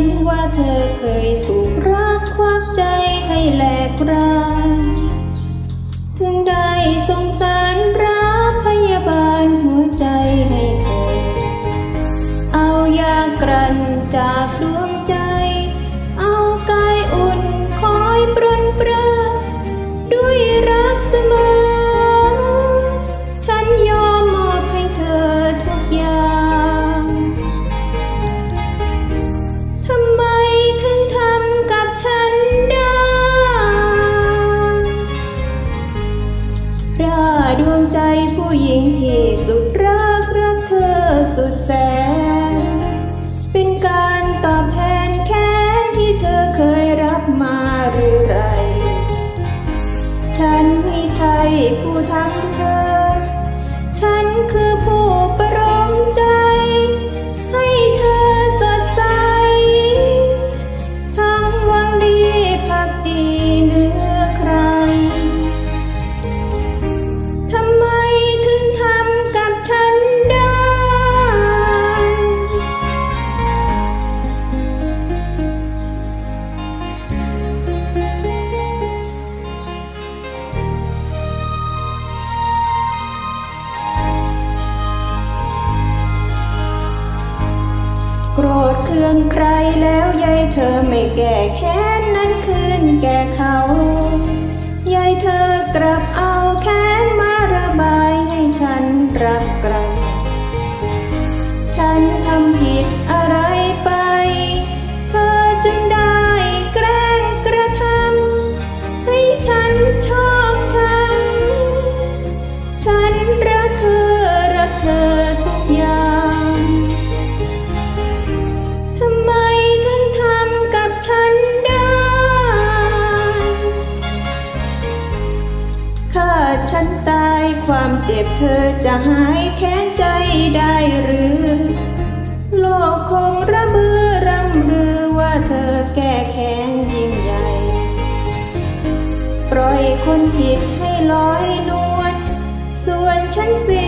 ็นว่าเธอเคยถูกรักควักใจให้แหลกรานถึงได้สงสารรักพยาบาลหัวใจให้เธอ เอายากรันจากดวงใจ เอากายอุ่นคอยปรนเปรอด้วยรักเสมอ ใช่ ธเคืองใครแล้วยายเธอไม่แก่แค้นนั้นคืนแก่เขา ถ้าฉันตายความเจ็บเธอจะหายแค้นใจได้หรือ โลกคงระเบือรำรือว่าเธอแก้แค้นยิ่งใหญ่ ปล่อยคนผิดให้ลอยนวลส่วนฉันสิ